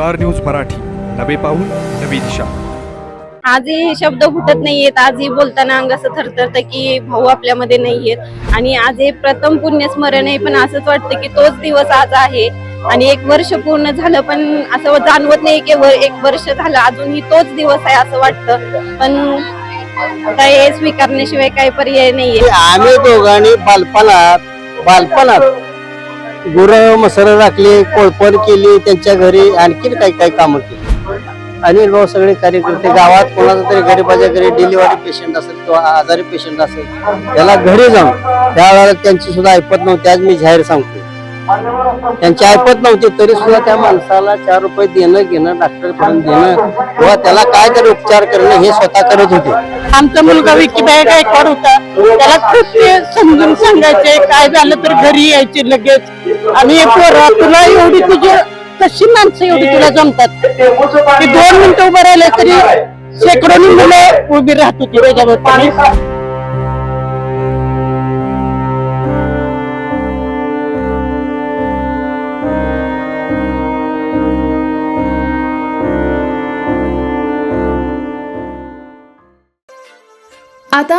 Star news Marathi. नवे पाऊल नवी दिशा. आजही शब्द फुटत नाहीयेत. आजही बोलताना अंग असं थरथरत की भाऊ आपल्यामध्ये नाहीयेत. आणि आज हे प्रथम पुण्यस्मरण आहे पण असंच वाटतं की तोच दिवस आज आहे. आणि एक वर्ष पूर्ण झालं पण असं जाणवत नाही की एक वर्ष झालं अजूनही तोच दिवस आहे असं वाटतं. पण काय हे स्वीकारण्याशिवाय काही पर्याय नाहीये. आम्ही दोघांनी बालपणात बालपणात गुर मसाला राखली कोळपण केली त्यांच्या घरी आणखीन काही काही कामं केली. आणि भाऊ सगळे कार्यकर्ते गावात कोणाचा तरी गरीबाच्या घरी डिलिव्हरी पेशंट असेल किंवा आजारी पेशंट असेल त्याला घरी जाऊन त्यावेळेला त्यांची सुद्धा ऐपत नव्हती आज मी जाहीर सांगतो. त्यांची ऐपत नव्हती तरी सुद्धा त्या माणसाला चार रुपये देणं घेणं डॉक्टरकडून देणं किंवा त्याला काय तरी उपचार करणं हे स्वतः करत होते. आमचा मुलगा विकीबाई गायकवाड होता? त्याला खूप समजून सांगायचे काय झालं तर घरी यायचे लगेच. आणि तुला एवढी तुझी कशी माणसं एवढी तुला जमतात? की दोन मिनिटं उभं राहिले तरी शेकडोनी मुलं उभी राहत होती त्याच्यावर आता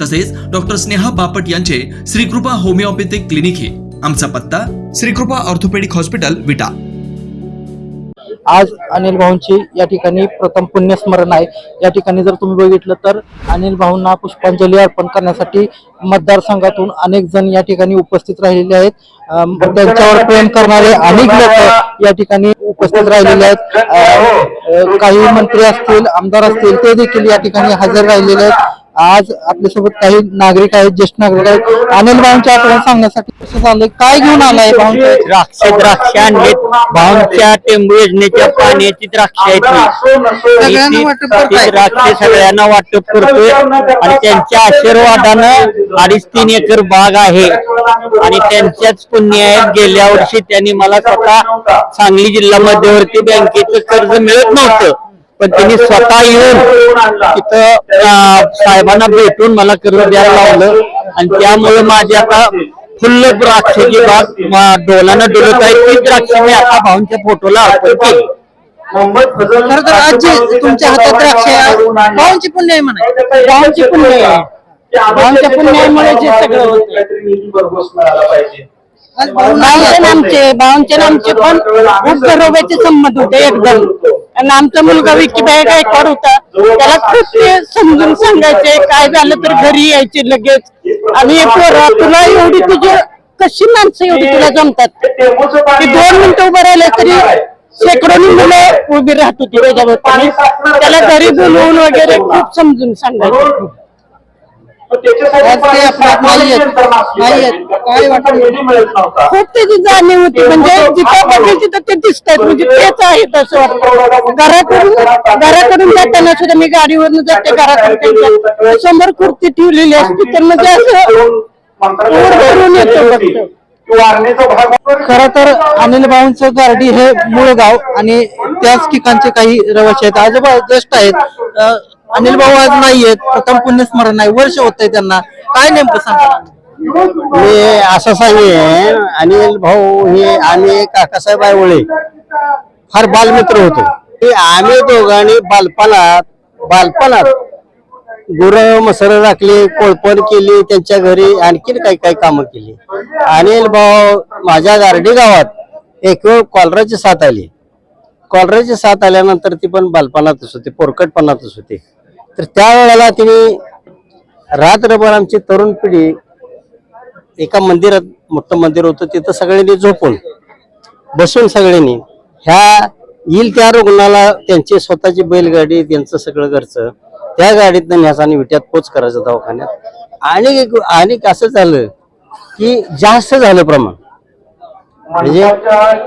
तसेच डॉक्टर स्नेहा बापट यांचे श्रीकृपा होमिओपॅथिक क्लिनिक हे. आमचा पत्ता श्रीकृपा ऑर्थोपेडिक हॉस्पिटल विटा. आज अनिल भाऊंची या ठिकाणी प्रथम पुण्यस्मरण आहे. या ठिकाणी जर तुम्ही बघितलं तर अनिल भाऊंना पुष्पांजली अर्पण करण्यासाठी मतदारसंघातून अनेक जण या ठिकाणी उपस्थित राहिलेले आहेत. त्यांच्यावर प्रेम करणारे अनेक लोक या ठिकाणी उपस्थित राहिलेले आहेत. काही मंत्री असतील आमदार असतील ते देखील या ठिकाणी हजर राहिलेले आहेत. आज आपल्यासोबत काही नागरिक आहेत ज्येष्ठ नागरिक आहेत. अनिल भाऊंची आठवण सांगण्यासाठी कसं झालंय काय घेऊन आलाय भाऊंचे द्राक्ष द्राक्ष आणलेत. भाऊंच्या टेंबू योजनेच्या पाण्याची द्राक्ष आहेत ही. सगळ्यांना ती- वाटप ती करताय. द्राक्ष सगळ्यांना वाटप करतोय. आणि त्यांच्या आशीर्वादानं अडीच तीन एकर बाग आहे. आणि त्यांच्याच पुण्य आहेत गेल्या वर्षी त्यांनी मला स्वतः सांगली जिल्हा मध्यवर्ती बँकेचं कर्ज मिळत नव्हतं. पण त्यांनी स्वतः येऊन तिथं साहेबांना भेटून मला कर्ज द्यायला लावलं. आणि त्यामुळे माझी आता फुल्ल द्राक्षाची बाग डोलानं डोलत आहे. ती द्राक्ष मी आता भाऊंच्या फोटोला अर्पण केली. खरं तर तुमच्या हातात द्राक्ष आहे, भाऊंची पुण्य आहे म्हणा. भाऊंची पुण्य आहे. भाऊंच्या पुण्यामुळे जे सगळं होतं. भाऊंचे. आमचे भाऊंचे आमचे पण खूप घरोब्याचे संमत होते एकदम. आणि आमचा मुलगा विकीबाई गायकवाड होता. त्याला खूप ते समजून सांगायचे काय झालं तर घरी यायचे लगेच. आणि तुला एवढी तुझी कशी माणसं एवढी तुला जमतात? की दोन मिनिटं उभं राहिलं तरी शेकडोनी मुलं उभी राहत होती त्याच्यावर त्याला घरी बोलवून वगैरे खूप समजून सांगायचे. खूप त्याची जाणीव होती. म्हणजे जिथं बघेल तिथं ते दिसतात. म्हणजे तेच आहेत असं वाटतं. घराकडून घराकडून जाताना सुद्धा मी गाडीवरनं जाते. घराकडून त्यांच्यासमोर कुर्ती ठेवलेली असते तर म्हणजे असं भरून येतो फक्त. खर तर अनिल भाऊंचं गारडी हे मूळ गाव आणि त्याच ठिकाणचे काही रहिवासी आहेत. आजोबा ज्येष्ठ आहेत. अनिल भाऊ आज नाहीयेत. प्रथम पुण्यस्मरण नाही वर्ष होत आहे त्यांना. काय नेमकं सांगा मी असं सांगेन. अनिल भाऊ हे आणि काकासाहेब आयवळे फार बालमित्र होतो. ते आम्ही दोघांनी बालपणात बालपणात गुर मसर राखली कोळपण केली त्यांच्या घरी आणखीन काही काही कामं केली. अनिल भाऊ माझ्या गारडी गावात एक वेळ कॉलराची साथ आली. कॉलराची साथ आल्यानंतर ती पण बालपणातच होती पोरकटपणातच होती. तर त्यावेळेला तिने रात्रभर आमची तरुण पिढी एका मंदिरात मोठं मंदिर होतं तिथं सगळ्यांनी झोपून बसून सगळ्यांनी ह्या येईल त्या रुग्णाला त्यांची स्वतःची बैलगाडी त्यांचं सगळं घरचं त्या गाडीतनं न्यास आणि विट्यात पोच करायचं दवाखान्यात. आणि एक- आणि असं झालं की जास्त झालं प्रमाण. म्हणजे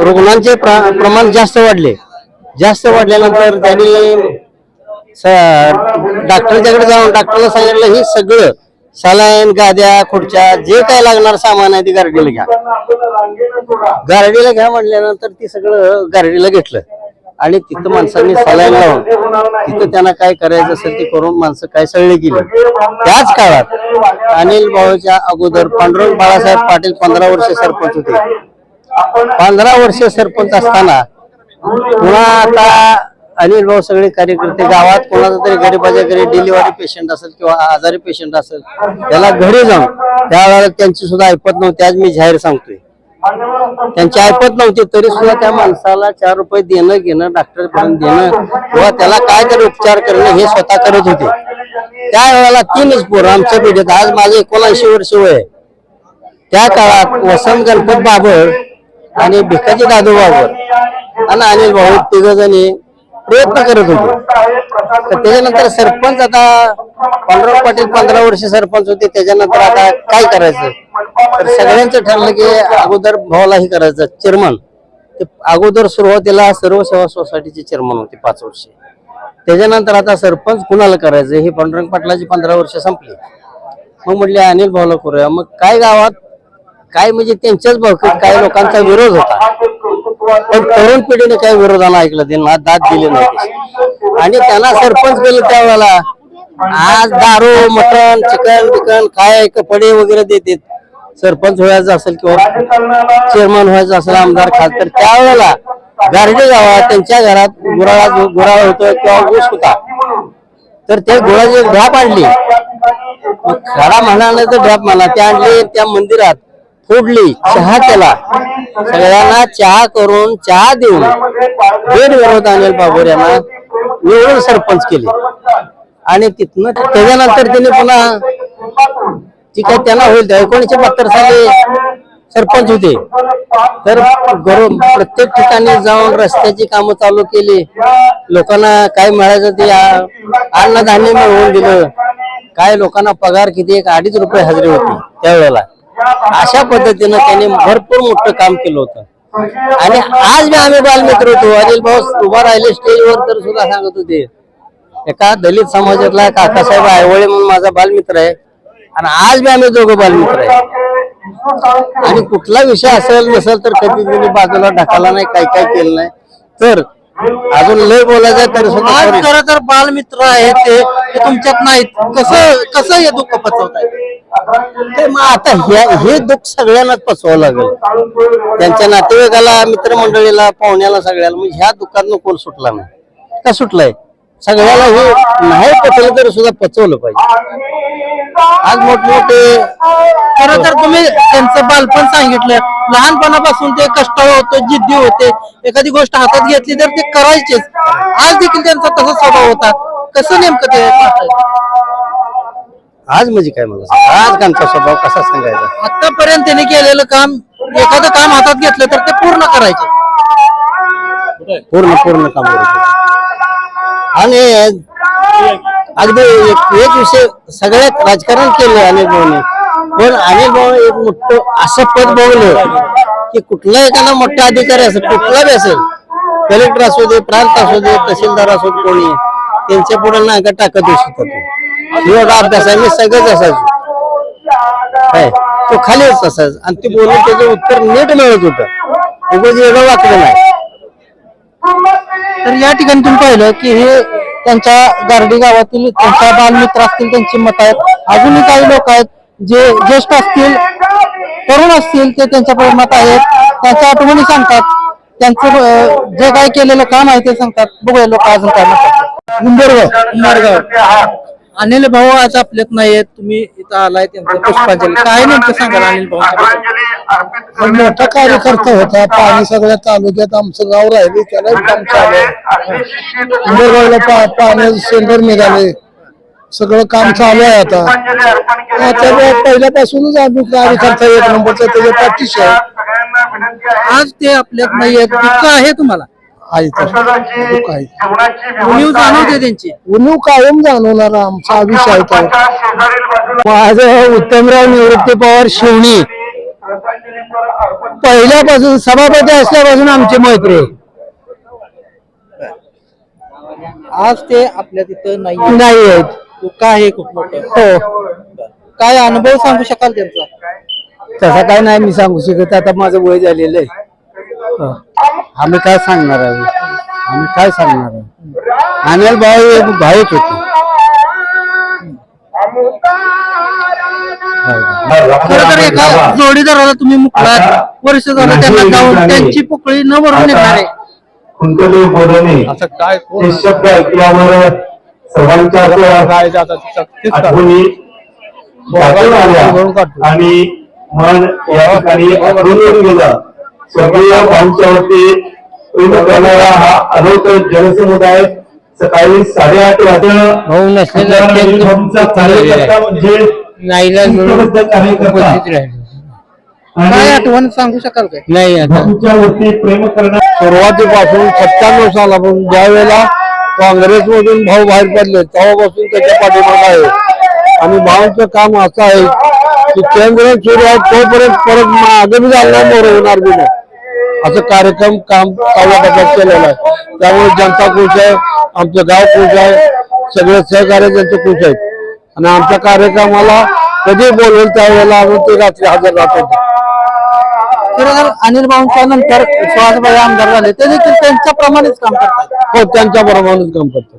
रुग्णांचे प्रमाण जास्त वाढले. जास्त वाढल्यानंतर त्यांनी डॉक्टरच्याकडे जाऊन डॉक्टरला सांगितलं हे सगळं सलाईन गाद्या खुर्च्या जे काय लागणार सामान आहे ते गारडीला घ्या. गारडीला घ्या म्हटल्यानंतर ती सगळं गारडीला घेतलं. आणि तिथं माणसांनी सलाईन लावून तिथं त्यांना काय करायचं असेल ते करून माणसं काय सळले गेली. त्याच काळात अनिल भाऊच्या अगोदर पांडुरंग बाळासाहेब पाटील पंधरा वर्ष सरपंच होते. पंधरा वर्ष सरपंच असताना पुन्हा आता अनिल भाऊ सगळे कार्यकर्ते गावात कोणाचा तरी गरीबाच्या घरी डिलिव्हरी पेशंट असेल किंवा आजारी पेशंट असेल त्याला घरी जाऊन त्यावेळेला त्यांची सुद्धा ऐपत नव्हती. आज मी जाहीर सांगतोय. त्यांची ऐपत नव्हती तरी सुद्धा त्या माणसाला चार रुपये देणं घेणं डॉक्टर पर्यंत देणं किंवा त्याला काय तरी उपचार करणं हे स्वतः करत होते. त्या वेळेला तीनच पोरं आमच्या पिढीत आज माझे एकोणऐंशी वर्ष वय आहे. त्या काळात वसंत गणपत बाबर आणि भिकाजी दादू बाबर आणि अनिल भाऊ तिघ जणी प्रयत्न करत होते. तर त्याच्यानंतर सरपंच आता पांडुरंग पाटील पंधरा वर्ष सरपंच होते त्याच्यानंतर आता काय करायचं? तर सगळ्यांचं ठरलं की अगोदर भावाला हे करायचं. चेअरमन. ते अगोदर सुरुवातीला सर्व सेवा सोसायटीचे चेअरमन होते पाच वर्ष. त्याच्यानंतर आता सरपंच कुणाला करायचं? हे पांडुरंग पाटलाची पंधरा वर्ष संपली. मग म्हटले अनिल भाऊला करूया. मग काय गावात काय म्हणजे त्यांच्याच भावकीत काही लोकांचा विरोध होता? पण तरुण पिढीने काही विरोधाला ऐकलं त्यांना दाद दिली नाही आणि त्यांना सरपंच केलं त्यावेळेला आज दारू मटण चिकन बिकन काय कपडे वगैरे देतात. सरपंच व्हायचं असेल किंवा चेअरमन व्हायचं असेल आमदार खासदार त्यावेळेला गारडे गावात त्यांच्या घरात गुराळा गुराळ होतो किंवा ऊस होता. तर त्या गुळाची ढाप आणली. खरा म्हणा नाही तर ढाप म्हणा त्या आणली त्या मंदिरात फोडली चहा केला. सगळ्यांना चहा करून चहा देऊन बेड विरोध अनिल बाबूर यांना निवडून सरपंच केले. आणि तिथनं त्याच्यानंतर त्यांनी पुन्हा ती काय त्यांना होईल एकोणीशे बहात्तर साली सरपंच होते. तर गरु- प्रत्येक ठिकाणी जाऊन रस्त्याची कामं चालू केली. लोकांना काय मिळायचं ते अन्नधान्य मिळवून दिलं. काय लोकांना पगार किती एक अडीच रुपये हजरी होती त्यावेळेला. अशा पद्धतीनं त्यांनी भरपूर मोठं काम केलं होतं. आणि आज मी आम्ही बालमित्र होतो. अनिल भाऊ उभा राहिले स्टेजवर तर सुद्धा सांगत होते. एका दलित समाजातला काकासाहेब आयवळे म्हणून माझा बालमित्र आहे. आणि आज मी आम्ही दोघं बालमित्र आहे. आणि कुठला विषय असेल नसेल तर कधी त्यांनी बाजूला ढकाला नाही काय काय केलं नाही. तर अजून लय बोलायचं तरी सुद्धा आज कोणी- खरं तर बालमित्र आहेत ते ते तुमच्यात नाहीत. कसं कसं हे दुःख पचवताय ते मग आता हे हे दुःख सगळ्यांनाच पचवावं लागेल. त्यांच्या नातेवाईकाला मित्रमंडळीला पाहुण्याला सगळ्याला म्हणजे ह्या दुःखात कोण सुटला नाही. का सुटलाय? सगळ्याला हे नाही पचवलं तरी सुद्धा पचवलं पाहिजे. आज मोठमोठे खरं तर तुम्ही त्यांचं बालपण सांगितलं. लहानपणापासून ते कष्टाळू होते जिद्दी होते. एखादी गोष्ट हातात घेतली तर ते करायचेच. आज देखील त्यांचा तसा स्वभाव होता. कसं नेमकं ते? आज म्हणजे काय मला? आज आमचा स्वभाव कसा सांगायचा? आतापर्यंत त्यांनी केलेलं काम एखादं काम हातात घेतलं तर ते पूर्ण करायचे. पूर्ण पूर्ण काम होते. आणि अगदी एक विषय सगळ्यात राजकारण केलं अनिल भाऊने. पण अनिल भाऊ एक मोठं असं पद बघलं की कुठला एखादा मोठा अधिकारी असेल कुठला बी असेल कलेक्टर असू दे प्रांत असू दे तहसीलदार असू दे कोणी त्यांच्या पुढे नाका टाकत येऊ शकतो एवढा अभ्यास आहे मी सगळंच असायचो. काय? तो खालीच असायचा. आणि ते बोलून त्याचं उत्तर नीट मिळत होतं. उगाच वेगळं वाकलं नाही. तर या ठिकाणी तुम्ही पाहिलं की हे त्यांच्या गारडी गावातील त्यांच्या बालमित्र असतील त्यांची मत आहेत. अजूनही काही लोक आहेत जे ज्येष्ठ असतील तरुण असतील ते त्यांच्या मत आहेत. त्यांच्या आठवणी सांगतात. त्यांचं जे काय केलेलं काम आहे ते सांगतात. बघूया लोक अजून काय म्हणतात. उंबरगाव. उंबरगाव. अनिल भाऊ आज आपल्यात नाहीयेत. तुम्ही इथं आलाय त्यांचं पुष्पांजली. काय नेमकं सांगाल अनिल भाऊ? मोठा कार्यकर्ता होता पाणी सगळ्या तालुक्यात आमचं गाव राहिले त्याला काम चालू. आहे इंदरगावला पा पाण्याचं सेंटर निघाले. सगळं काम चालू आहे आता. हा, त्यामुळे पहिल्यापासूनच आम्ही कार्यकर्ता एक नंबरचा त्याच्या पाठीशी आहे. आज ते आपल्यात नाहीयेत. दुःख आहे तुम्हाला? आहे तर दुःख आहे. उणीव जाणवते त्यांची. उन्हीव कायम जाणवणार आमचा विषय आहे तो. माझं उत्तमराव निवृत्ती पवार शिवणी. पहिल्यापासून सभापती असल्यापासून आमची मैत्री. आज ते आपल्या तिथं नाही नाही आहेत. दुःख आहे खूप मोठं. हो. काय अनुभव सांगू शकाल त्यांचा? तसं काय नाही मी सांगू शकत. आता माझं वय झालेलं आहे. हो. आम्ही काय सांगणार आहे? आम्ही काय सांगणार आहे? अनिल भाऊ एक भाईच होते. खरं तर एका जोडीदाराला तुम्ही मुकलात. वर्ष झालं त्यांना जाऊन त्यांची पोकळी न भरून निघणार. आहे कुंतले बोलणे. असं काय कोण? हे शब्द ऐकल्यावर सर्वांच्या काय जातात तेच करा. आठवणी जागेवर आल्या. आणि मन या ठिकाणी आठवणून गेलं. स्वर्गीय भाऊच्या वरती प्रेम करणारा हा अनोख जनसमुदाय सकाळी साडेआठ वाजता म्हणजे काय आठवण सांगू शकाल काय? नाही आता. भाऊच्या वरती प्रेम करणारा सुरुवातीपासून सत्त्याण्णव सालापासून ज्या वेळेला काँग्रेसमधून भाऊ बाहेर पडले तेव्हापासून त्याच्या पाठीमागे आहे. आणि भाऊचं काम असं आहे की केंद्र सुरू आहे तोपर्यंत परत मागे बी जाणार मोर होणार बी नाही. असं कार्यक्रम काम प्रकारे केलेलं आहे. त्यामुळे जनता खुश आहे आमचं गाव खुश आहे सगळे सहकार्य त्यांचे खुश आहेत. आणि आमच्या कार्यक्रमाला कधी बोलवेल त्यावेळेला आम्ही ते रात्री हजर राहतो. तर अनिल भाऊंच्या नंतर सुहासभाई आमदार झाले ते देखील त्यांच्याप्रमाणेच काम करतात. हो त्यांच्या प्रमाणेच काम करतात.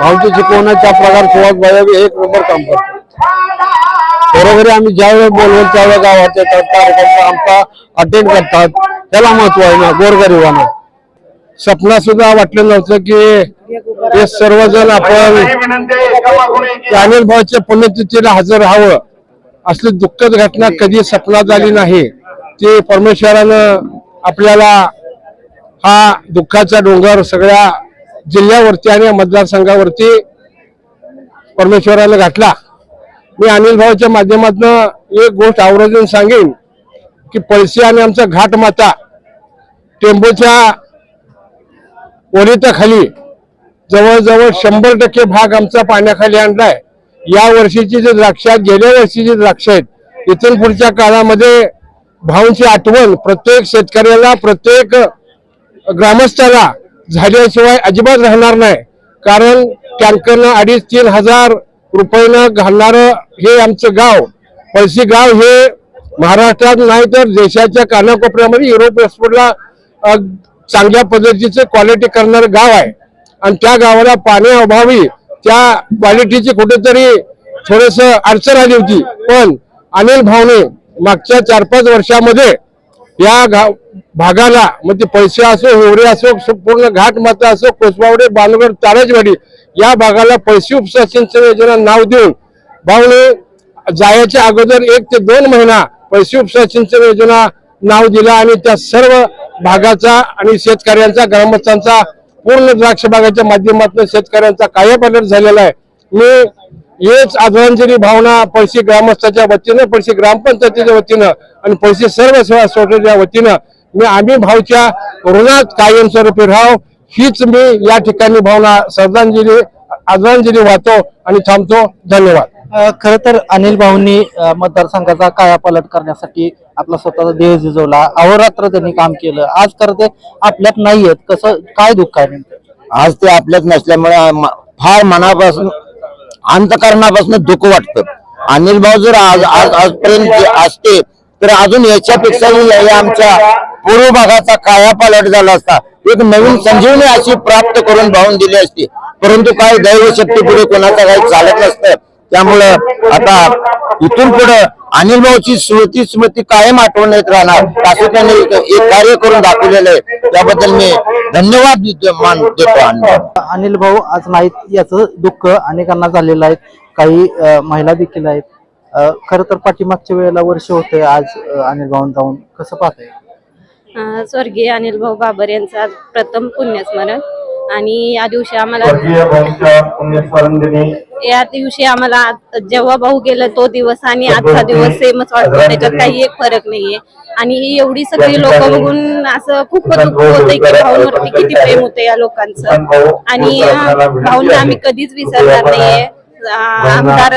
भाऊची शिकवण्याच्या प्रकार सुहास भाई एक नंबर काम करतात. बरोबर आम्ही ज्यावेळेस बोलवल त्यावेळेस गावात येतात कार्यक्रम आमचा अटेंड करतात. त्याला महत्त्व आहे ना गोरगरिबांना. स्वप्ना सुद्धा वाटलं नव्हतं की हे सर्वजण आपण अनिल भाऊच्या पुण्यतिथीला हजर राहावं. असली दुःखद घटना कधी सपनात आली नाही. ते परमेश्वरानं आपल्याला हा दुःखाचा डोंगर सगळ्या जिल्ह्यावरती आणि मतदारसंघावरती परमेश्वरानं घातला. मी अनिल भाऊच्या माध्यमातून एक गोष्ट आवर्जून सांगेन की पैसे आणि आमचा घाट माता टेंबूच्या ओलिताखाली जवळजवळ शंभर टक्के भाग आमचा पाण्याखाली आणलाय. या वर्षीची जी द्राक्ष आहेत गेल्या वर्षीची द्राक्ष आहेत इथून पुढच्या काळामध्ये भाऊंची आठवण प्रत्येक शेतकऱ्याला प्रत्येक ग्रामस्थाला झाल्याशिवाय अजिबात राहणार नाही. कारण टँकरनं अडीच तीन हजार रुपयानं घालणारं हे आमचं गाव पळशी गाव हे महाराष्ट्रात नाही तर देशाच्या कानाकोपऱ्यामध्ये युरोप एक्सपोर्टला चांगल्या पद्धतीचं क्वालिटी करणारं गाव आहे. आणि त्या गावाला पाण्याअभावी त्या क्वालिटीची कुठेतरी थोडस अडचण आली होती. पण अनिल भावने मागच्या चार पाच वर्षामध्ये या गाव भागाला म्हणजे पैसे असो होवरे असो पूर्ण घाट माता असो कोसबावडे बांधगड तारजवाडी या भागाला पैसे उपसा सिंचन योजना नाव देऊन भाऊने जायच्या अगोदर एक ते दोन महिना पैसे उपसा सिंचन योजना नाव दिला आणि त्या सर्व भागाचा आणि शेतकऱ्यांचा ग्रामस्थांचा पूर्ण द्राक्ष बागाच्या माध्यमातून शेतकऱ्यांचा कायापालट झालेला आहे. मी हेच आदरांजली भावना पळशी ग्रामस्थाच्या वतीनं पळशी ग्रामपंचायतीच्या वतीनं आणि पळशी सर्व सेवा सोसायटीच्या वतीनं मी आम्ही भाऊच्या ऋणात कायमस्वरूपी राहाव हीच मी या ठिकाणी भावना श्रद्धांजली आदरांजली वाहतो आणि थांबतो. धन्यवाद. खरं तर अनिल भाऊंनी मतदारसंघाचा कायापालट करण्यासाठी आपला स्वतःचा देह झिजवला अहोरात्र त्यांनी काम केलं. आज खरं ते आपल्यात नाहीयेत. कसं काय दुःख आहे आज ते आपल्यात नसल्यामुळे म- फार मनापासून अंतकरणापासून दुःख वाटतं. अनिल भाऊ जर आज आज आजपर्यंत असते तर अजून याच्यापेक्षाही आमच्या पूर्व भागाचा कायापालट झाला असता. एक नवीन संजीवनी अशी प्राप्त करून भाऊन दिली असती. परंतु काय दैव शक्ती पुढे कोणाचं काही चालत नसतं. त्यामुळं आता इथून पुढे अनिल भाऊची स्मृती स्मृती कायम आठवण्यात राहणार. असं त्यांनी एक कार्य करून दाखवलेलं आहे. त्याबद्दल मी धन्यवाद देतो मान देतो अनिल भाऊ. अनिल भाऊ आज नाहीत याचं दुःख अनेकांना झालेलं आहे. काही महिला देखील आहेत. खरं तर पाठीमागच्या वेळेला वर्ष होते आज अनिल भाऊन जाऊन. कसं पाहताय? अं, स्वर्गीय अनिल भाऊ बाबर यांचं आज प्रथम पुण्यस्मरण. आणि या दिवशी आम्हाला या दिवशी आम्हाला जेव्हा भाऊ गेला तो दिवस आणि आजचा दिवस सेमच वाटतो. त्याच्यात काही एक फरक नाहीये. आणि एवढी सगळी लोक बघून असं खूप दुःख होतंय की भाऊंवरती किती प्रेम होतं या लोकांचं. आणि भाऊंना आम्ही कधीच विसरणार नाहीये. आमदार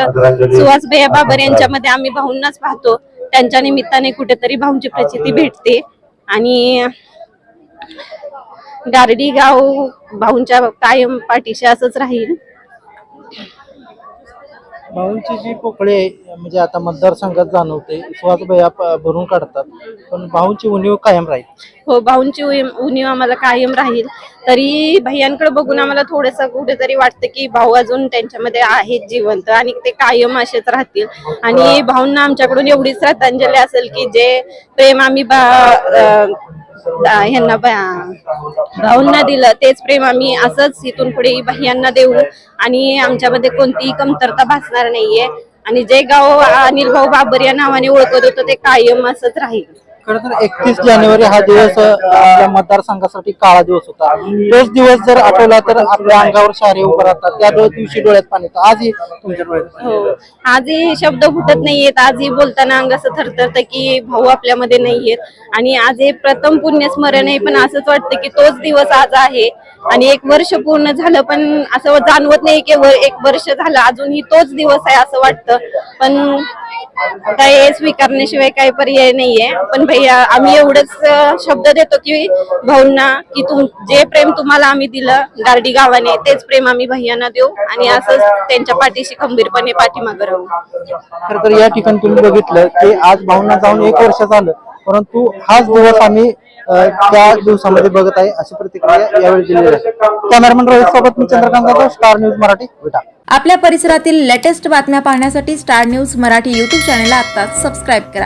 सुहास भैया बाबर यांच्यामध्ये आम्ही भाऊंनाच पाहतो. त्यांच्या निमित्ताने कुठेतरी भाऊंची प्रचिती भेटते. आणि गारडी गाव भाऊंच्या कायम पाठीशी असंच राहील. भाऊंची जी पोकळे म्हणजे आता मतदारसंघात जाणवते सुहासभैया प- भरून काढतात पण भाऊंची उणीव कायम राहील. हो भाऊंची उणीव आम्हाला कायम राहील. तरी भैयांकडे बघून आम्हाला थोडस कुठेतरी वाटतं की भाऊ अजून त्यांच्यामध्ये आहेत जिवंत आणि ते कायम असेच राहतील. आणि भाऊंना आमच्याकडून एवढी श्रद्धांजली असेल की जे प्रेम आम्ही बा- अं, अं, ह्यांना भाऊंना दिलं. तेच प्रेम आम्ही असंच इथून पुढे बाह्यांना देऊ. आणि आमच्यामध्ये कोणतीही कमतरता भासणार नाहीये. आणि जे गाव अनिल भाऊ बाबर या नावाने ओळखत होतं ते कायम असंच राहील. खरं तर एकतीस जानेवारी हा दिवस आपल्या मतदारसंघासाठी काळा दिवस होता. तोच दिवस जर आठवला तर आपल्या अंगावर शारे उभं राहतात. त्या दिवशी डोळ्यात पाणी येतं. आजही तुमच्या डोळ्यात हो. आजही शब्द फुटत नाहीयेत आजही बोलताना अंग असं थरथरतं की भाऊ आपल्यामध्ये नाहीयेत आणि आज हे प्रथम पुण्यस्मरण आहे पण असंच वाटतं की तोच दिवस आज आहे. आणि एक वर्ष पूर्ण झालं पण असं जाणवत नाही की एक वर्ष झालं. अजूनही तोच दिवस आहे असं वाटतं. पण काय स्वीकारण्याशिवाय काही पर्याय नाहीये. पण भैया आम्ही एवढंच शब्द देतो की भाऊंना की तुम जे प्रेम तुम्हाला आम्ही दिलं गारडी गावाने तेच प्रेम आम्ही भैयांना देऊ आणि असंच त्यांच्या पाठीशी खंबीरपणे पाठीमागं राहू. खर तर या ठिकाणी तुम्ही बघितलं की आज भाऊंना जाऊन एक वर्ष झालं परंतु हाच दिवस आम्ही त्या दिवसामध्ये बघत आहे अशी प्रतिक्रिया यावेळी दिलेली आहे. कॅमेरामॅन रोहित सोबत मी चंद्रकांत जाधव स्टार न्यूज मराठी विटा. आपल्या परिसरातील लेटेस्ट बातम्या पाहण्यासाठी स्टार न्यूज मराठी युट्यूब चॅनलला आता सबस्क्राईब करा.